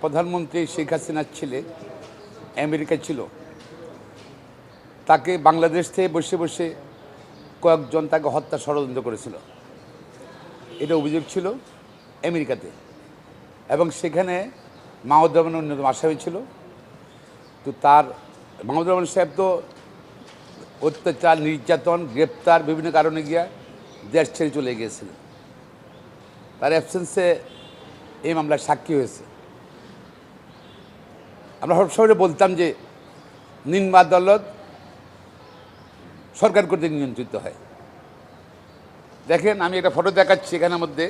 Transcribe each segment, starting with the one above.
প্রধানমন্ত্রী শেখ হাসিনার ছেলে আমেরিকায় ছিল। তাকে বাংলাদেশ থেকে বসে বসে কয়েকজন তাকে হত্যা ষড়যন্ত্র করেছিল। এটা অভিযোগ ছিল আমেরিকাতে। এবং সেখানে মাহমুদ রহমানের অন্যতম আসামি ছিল। তো তার, মাহমুদ রহমান সাহেব তো অত্যাচার, নির্যাতন, গ্রেপ্তার বিভিন্ন কারণে গিয়া দেশ ছেড়ে চলে গিয়েছিলেন। তার অ্যাবসেন্সে এই মামলার সাক্ষী হয়েছে। আমরা সবসময় বলতাম যে নিম্ন আদালত সরকার কর্তৃক নিয়ন্ত্রিত হয়। দেখেন, আমি একটা ফটো দেখাচ্ছি এখানের মধ্যে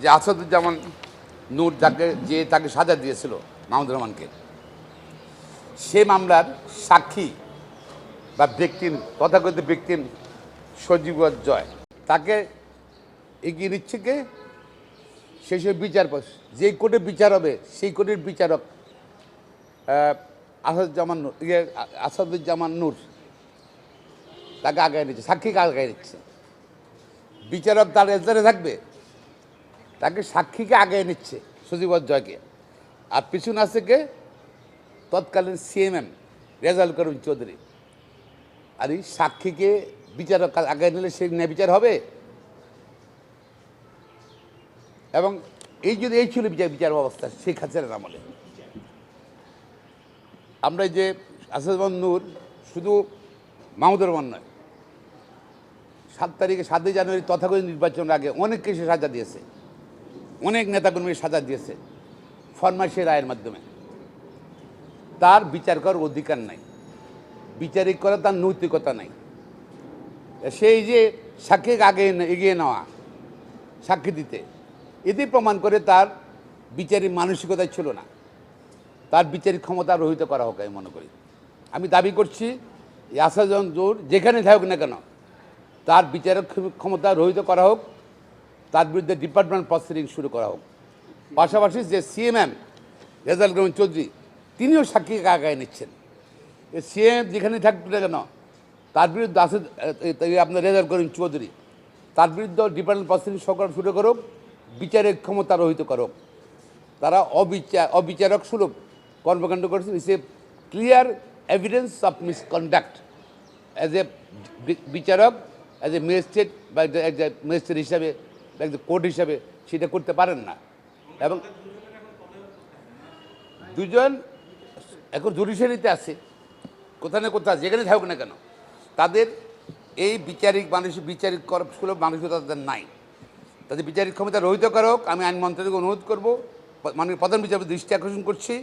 যে আসাদুজ্জামান নূর যাকে, যে তাকে সাজা দিয়েছিল মাহমুদ রহমানকে। সে মামলার সাক্ষী বা ব্যক্তিম তথাকথিত ব্যক্তির সজীব জয়। তাকে এগিয়ে নিচ্ছে কে? সেই সব বিচারপতি যেই কোর্টে বিচার হবে, সেই কোর্টের বিচারক আসাদুজ্জামান নূর ইয়ে আসাদুজ্জামান নূর। তাকে আগায় নিচ্ছে, সাক্ষীকে আগায় নিচ্ছে। বিচারক তার এজারে থাকবে। তাকে সাক্ষীকে আগায় নিচ্ছে সজীব জয়কে। আর পিছনে আছে কে? তৎকালীন সিএমএম রেজাল করিম চৌধুরী। আর এই সাক্ষীকে বিচারক আগে নিলে সে ন্যায় বিচার হবে? এবং এই যদি এই ছিল বিচার বিচার ব্যবস্থা, শেখ হাসিনার আমলে। আমরা যে আসাদুজ্জামান নূর শুধু মাহমুদুর রহমান নয়, সাত তারিখে সাতই জানুয়ারি তথাকথিত নির্বাচনের আগে অনেককে সে সাজা দিয়েছে। অনেক নেতাকর্মীর সাজা দিয়েছে ফরমাসি রায়ের মাধ্যমে। তার বিচার করার অধিকার নাই। বিচারিক করা, তার নৈতিকতা নাই। সেই যে সাক্ষীকে আগে এগিয়ে নেওয়া, সাক্ষী দিতে এতে প্রমাণ করে তার বিচারিক মানসিকতা ছিল না। তার বিচারিক ক্ষমতা রহিত করা হোক, আমি মনে করি। আমি দাবি করছি আসাজন জোর যেখানে থাকুক না কেন, তার বিচারক ক্ষমতা রহিত করা হোক, তার বিরুদ্ধে ডিপার্টমেন্ট প্রসিডিং শুরু করা হোক। পাশাপাশি যে সিএমএম রেজাল গ্রামীণ চৌধুরী, তিনিও সাক্ষীকে আগায় নিচ্ছেন। সিএম যেখানে থাকবে না কেন, তার বিরুদ্ধে আসে আপনার রেজাল করিম চৌধুরী, তার বিরুদ্ধে ডিপার্টমেন্ট প্রসিডিং শুরু করুক বিচারের ক্ষমতা রহিত করুক। তারা অবিচার অবিচারক সুলভ কর্মকাণ্ড করেছেন is a clear evidence of misconduct as a বিচারক অ্যাজ এ ম্যাজিস্ট্রেট বা অ্যাজ এ ম্যাজিস্ট্রেট হিসাবে বা একজন কোর্ট হিসাবে সেটা করতে পারেন না। এবং দুজন এখন জুডিশিয়ারিতে আছে কোথায় না কোথাও যেখানে থাকুক না কেন, তাদের এই বিচারিক মানুষ, বিচারিক কর সুলভ মানসিকতা তাদের নাই। তাদের বিচারিক ক্ষমতা রহিত করা হোক আমি আইন মন্ত্রণালয়কে অনুরোধ করব, মাননীয় প্রধান বিচারপতি দৃষ্টি আকর্ষণ করছি।